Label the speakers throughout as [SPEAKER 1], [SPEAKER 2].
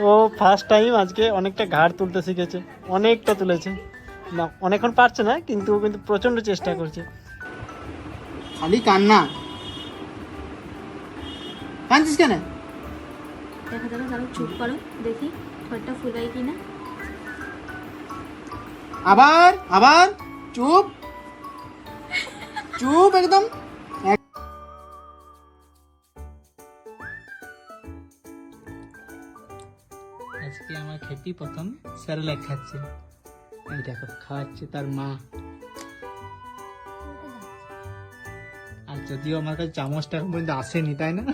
[SPEAKER 1] ও first time আজকে অনেকটা ঘাড় তুলতে শিখেছে অনেকটা তুলেছে। না অনেকক্ষণ পারছে না কিন্তু ও কিন্তু প্রচণ্ড চেষ্টা করছে। খালি কান্না। কাঁদছিস কেন?
[SPEAKER 2] দেখা যাবে দাঁড়াও চুপ করো দেখি ঠোঁটটা ফুলাই কিনা।
[SPEAKER 1] আবার আবার চুপ। চুপ একদম। আজকে আমার খেটি প্রথম স্যারেলাক খাচ্ছে। এই দেখো, খাওয়াচ্ছে তার মা। আর যদিও আমার কাছে চামচটা এখন পর্যন্ত আসেনি, তাই না?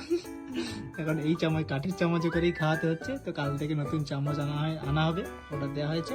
[SPEAKER 1] এখন এই চামচ, কাঠের চামচ করেই খাওয়াতে হচ্ছে। তো কাল থেকে নতুন চামচ আনা হয়, আনা হবে ওটা দেওয়া হয়েছে।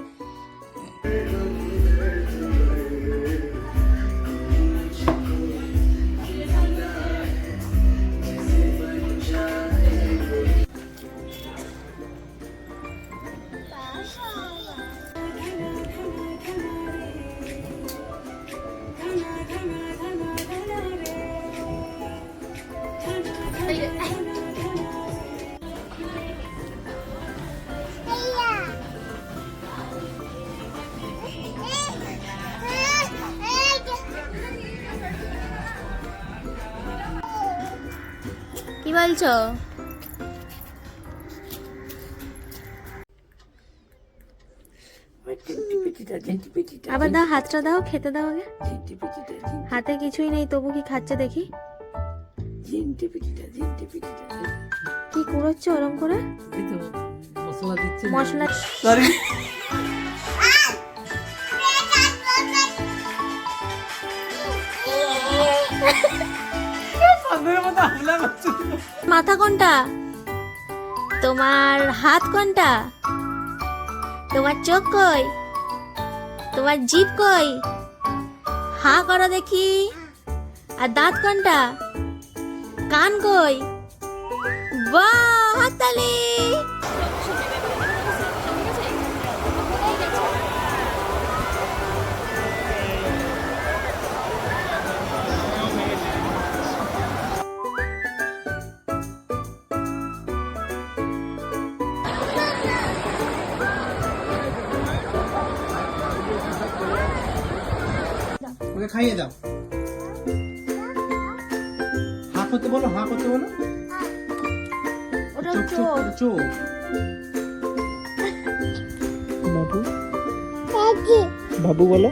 [SPEAKER 2] বলছো? আবার দাও হাতটা দাও খেতে দাও আগে। হাতে কিছুই নেই তবু কি খাচ্ছে দেখি। কি কুড়োচ্ছ ওরম করে?
[SPEAKER 1] মশলা দিচ্ছে।
[SPEAKER 2] মশলা
[SPEAKER 1] সরি।
[SPEAKER 2] মাথা কোনটা? তোমার হাত কোনটা? তোমার চোখ কই? তোমার জিভ কই? হা করো দেখি। আর দাঁত কোনটা? কান কই? বা হাততালি।
[SPEAKER 1] ওকে খাইয়ে দাও। হা করতে বলো হা করতে বলো।
[SPEAKER 2] ওটা
[SPEAKER 1] চোখ চোখ করে চোখ। বাবু। বাবু বলো।